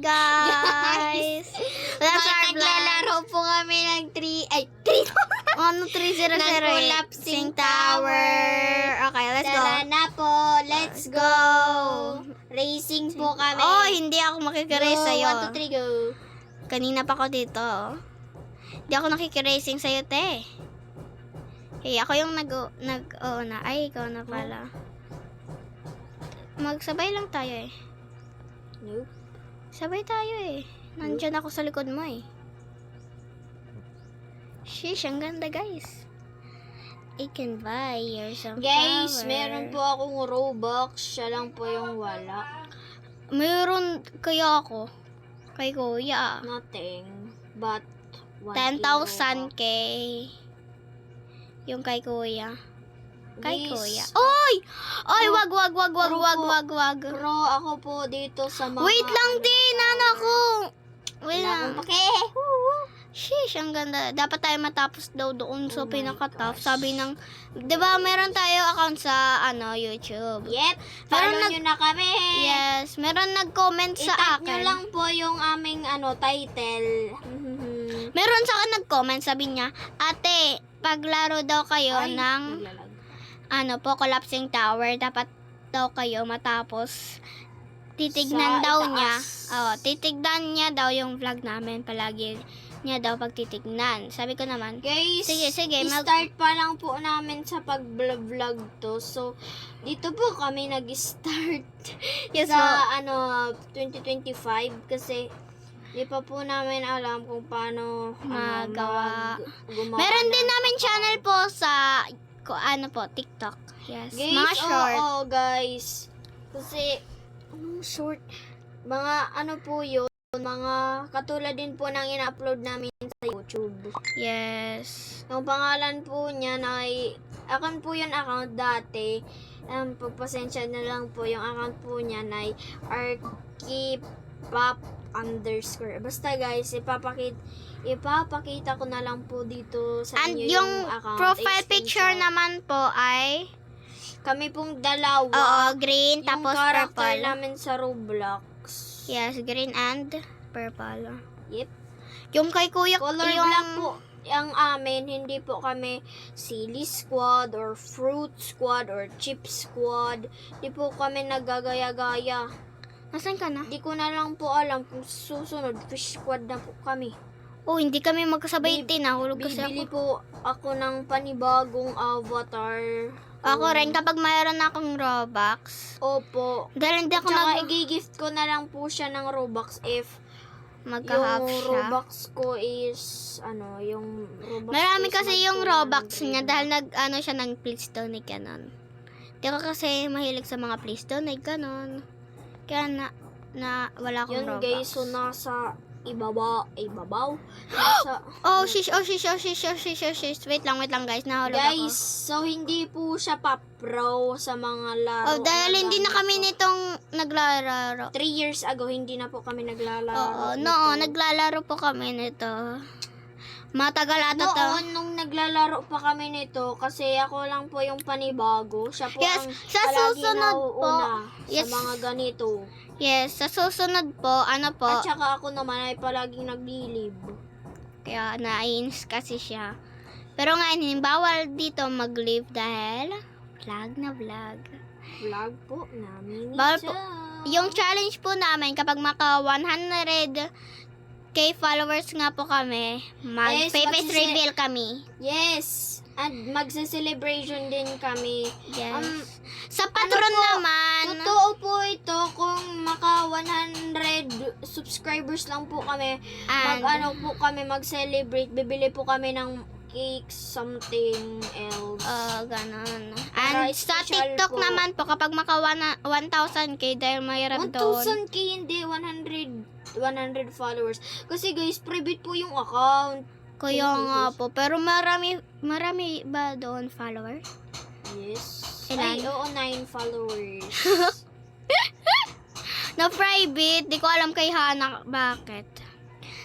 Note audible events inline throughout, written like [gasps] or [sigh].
guys! [laughs] That's our vlog. Naglalaro po kami ng 3, ay, 3 Ano 300 Ng collapsing tower. Okay, let's go. Tara na po, let's go. Racing po kami. Oh, hindi ako makikirace Go, sa'yo. 1, 2, 3, go. Kanina pa ako dito. Hindi ako nakikiracing sa'yo, te. Hey, ako yung nag, nag, oo na. Ay, ikaw na pala. Magsabay lang tayo eh. Nope. Sabay tayo eh. Nandyan ako sa likod mo eh. Sheesh, ang ganda guys. I can buy you some Guys, flower. meron po akong Robux. Siya lang po yung wala. Meron kaya ako. Kay kuya. Nothing. But, 10,000k. Yung kay kuya. Kay Guys, kuya. Oy! Oy, wag, wag, wag, wag, wag, wag, wag. Pro ako po dito sa mga... Wait lang din, ano ko. Wait Wala lang. akong pake. Sheesh, ang ganda. Dapat tayo matapos daw doon sa Oh my pinaka-top. gosh. Sabi ng, di ba meron tayo account sa, ano, YouTube. Yep. Follow nag- nyo na kami. Yes, meron nag-comment sa I-tag nyo akin. lang po yung aming ano title. [laughs] Meron sa akin nag-comment, sabi niya, ate, paglaro daw kayo Ay, ng, naglalag. Ano po, collapsing tower, dapat daw kayo matapos titignan Sa daw itaas. niya. Oh, titignan niya daw yung vlog namin palagi niya daw pag titignan. Sabi ko naman, Guys, Sige, sige, mag- start pa lang po namin sa pag-vlog to. So, dito po kami nag-start [laughs] Yes sa po. ano 2025 kasi di pa po namin alam kung paano ano, Magawa. mag- gumawa meron din namin channel po sa, ko, ano po, TikTok. Yes, Guys, mga short. oo, guys. Kasi, anong short? Mga ano po yun, mga katulad din po ng ina-upload namin sa YouTube. Yes. Yung pangalan po niya ay, akan po yun account dati. Um, pagpasensya na lang po yung account po niya ay arkipop underscore. Basta guys, ipapakita, ipapakita ko na lang po dito sa And inyo yung account. profile extension. picture naman po ay, Kami pong dalawa. oo, green yung tapos character purple. namin sa Roblox. Yes, green and purple. Yep. Yung kay kuya, Color yung, black po ang amin, hindi po kami silly squad or fruit squad or chip squad. Hindi po kami nagagaya-gaya. Nasaan ka na? Hindi ko na lang po alam kung susunod fish squad na po kami. Oh, hindi kami magkasabay din. Nahulog kasi Bibili ako. po ako ng panibagong avatar. Ako rin, kapag mayroon akong Robux, Opo. dahil hindi ako saka nag i-gift ko na lang po siya ng Robux if magka-half yung siya. Robux ko is ano, yung Robux Marami is kasi mag yung Robux 200. niya dahil nag, ano siya, nag please donate ganon. Di ko kasi mahilig sa mga please donate ganon. Kaya na, na wala akong Yun Robux. guys, so nasa ibaba, ibabaw. [gasps] Nasa, Oh, shish, oh, shish, oh, shish, oh, shish, oh, shish. Wait lang, wait lang, guys. Nahulog guys, ako. so hindi po siya pa pro sa mga laro. Oh, dahil hindi na kami nitong naglalaro. 3 years ago, hindi na po kami naglalaro. Oo, nito. no, naglalaro po kami nito. Matagal ata to. Noon, nung naglalaro pa kami nito, kasi ako lang po yung panibago. Siya po Yes, ang sa susunod po. Yes. sa mga ganito. Yes, sa susunod po, ano po, At saka ako naman ay palaging naglilib. kaya naiinis kasi siya. Pero ngayon, bawal dito mag-live dahil vlog na vlog. Vlog po namin Bawal po- Yung challenge po namin, kapag maka 100 k followers nga po kami, Yes, mag-face magsisi- reveal kami. Yes! At magse-celebration din kami. Yes. Um, sa patron ano po, naman, Totoo po ito kung maka 100 subscribers lang po kami. Mag and, ano po kami mag-celebrate. Bibili po kami ng cake, something else. Oh, ganon. Para And sa special TikTok po. naman po, kapag maka 1,000k dahil mayroon doon. 1,000k hindi, 100 100 followers. Kasi guys, private po yung account. Kaya Yes, nga po. Pero marami, marami ba doon followers? Yes. Ilan? Ay, oo, 9 followers. [laughs] Na private, di ko alam kay Hana bakit.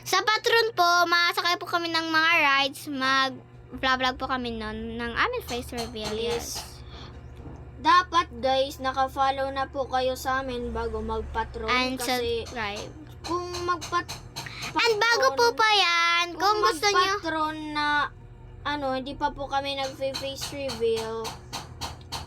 Sa patron po, masakay po kami ng mga rides, mag vlog po kami nun ng aming face reveal. Yes. yes. Dapat guys, naka-follow na po kayo sa amin bago mag-patron And kasi subscribe. Kung magpat... And bago po pa yan, kung gusto nyo, magpatron na ano, hindi pa po kami nag-face reveal,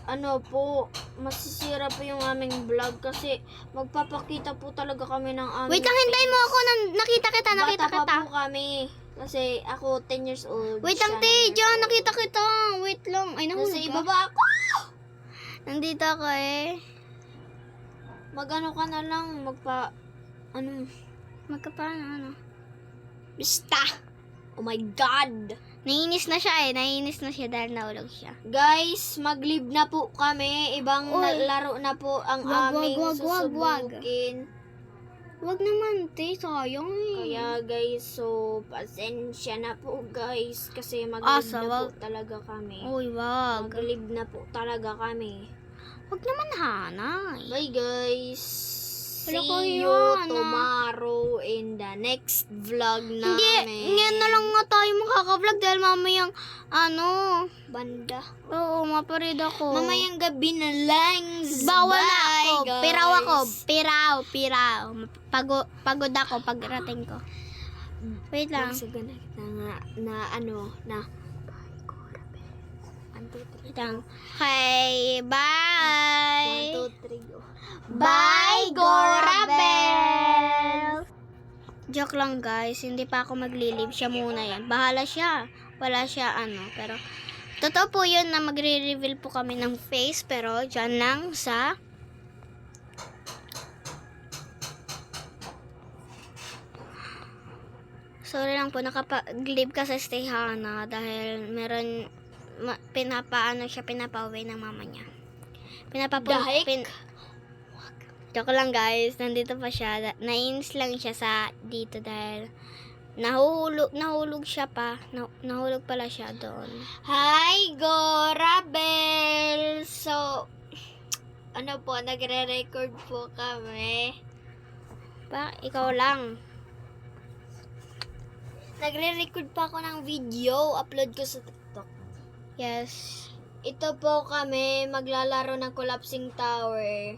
ano po, masisira po yung aming vlog kasi magpapakita po talaga kami ng aming wait lang, hintayin mo ako, nan- nakita kita, nakita Bata kita. pa po kami. Kasi ako 10 years old. Wait lang, te, 9 years dyan, old. nakita kita. Wait lang, ay Nasa nahulog ka. ibaba ako. Nandito ako eh. Magano ka na lang, magpa... Ano? Magkapano, ano? Bista! Oh my God! Naiinis na siya eh, naiinis na siya dahil nahulog siya. Guys, mag-leave na po kami. Ibang na- laro na po ang Wag, wag, aming wag, wag, wag. susubukin. Wag naman, te, sayang eh. Kaya guys, so pasensya na po guys. Kasi Ah, mag-leave so na wag- po talaga kami. Uy, wag. Mag-leave na po talaga kami. Wag naman, Hanay. Bye guys! Wala See ko you yun, ah. tomorrow in the next vlog namin. Hindi, ngayon na lang nga tayo makaka-vlog dahil mamayang, ano, Banda. oo, maparid ako. Mamayang gabi na lang. Bawal na Bye, ako. guys. Piraw ako. Piraw, piraw. Pago, pagod ako pagrating ko. Wait lang. Nagsaga na kita nga na ano, na Lang. Okay, bye. One, two, three, go. Bye, Gorabel! Joke lang guys, hindi pa ako maglilib siya muna yan. Bahala siya. Wala siya ano, pero totoo po yun na magre-reveal po kami ng face, pero dyan lang sa Sorry lang po, nakapag-live ka sa Stay Hana dahil meron, ma, pinapaano siya, pinapauwi ng mama niya. Pinapapun... Dahik? Pin, Joke lang guys, nandito pa siya. Nainis lang siya sa dito dahil nahuhulog, nahulog siya pa. Na, nahulog pala siya doon. Hi, Gorabel! So, ano po, nagre-record po kami. Pa, ikaw lang. Nagre-record pa ako ng video, upload ko sa. Yes. Ito po kami, maglalaro ng collapsing tower.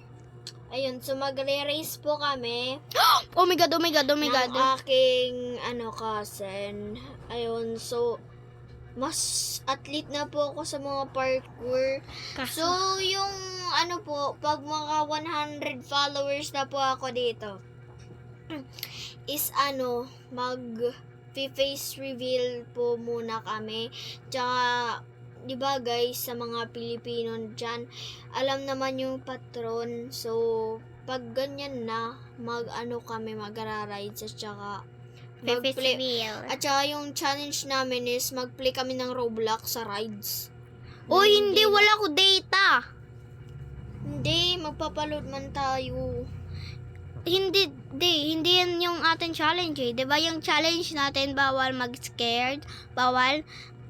Ayun, so magre-race po kami [gasps] Oh my god, oh my god, oh my god. ng aking ano cousin. Ayun, so mas athlete na po ako sa mga parkour. Kaso, So, yung ano po, pag mga 100 followers na po ako dito, [clears throat] is ano, mag face reveal po muna kami. Tsaka, di ba guys, sa mga Pilipino dyan, alam naman yung patron. So, pag ganyan na, mag ano kami, magra-rides at tsaka mag-play. At tsaka yung challenge namin is mag-play kami ng Roblox sa rides. Uy, hindi, wala ko data. Hindi, magpapaload man tayo. Hindi, di, hindi yan yung ating challenge eh. 'Di ba yung challenge natin, bawal mag-scared, bawal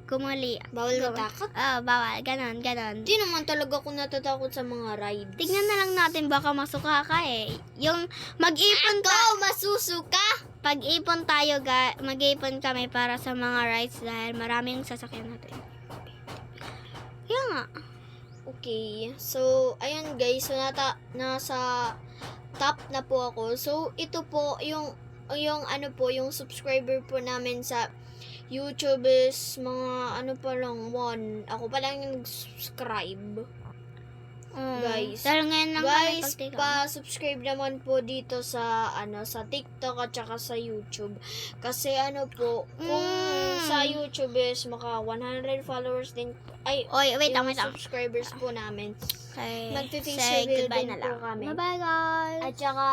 kumali. Bawal Gawa- matakot. Ah, bawal. Ganon, ganon. Hindi naman talaga ako natatakot sa mga rides. Tignan na lang natin, baka masuka ka eh. Yung mag-ipon Ako, ta- masusuka! pag-ipon tayo, ga- mag-ipon kami para sa mga rides dahil maraming sasakyan natin. Kaya nga. Okay, so, ayun guys, so nata, nasa top na po ako. So, ito po, yung, yung ano po, yung subscriber po namin sa YouTube is mga ano pa lang, one. Ako pa lang yung subscribe. Mm, Guys. Dahil ngayon lang Guys, pa-subscribe naman po dito sa ano sa TikTok at saka sa YouTube. Kasi ano po, kung Mm. sa YouTube is maka 100 followers din ay Oy, wait yung wait subscribers po namin. Okay. Goodbye din na po lang. kami. Bye-bye, guys. At saka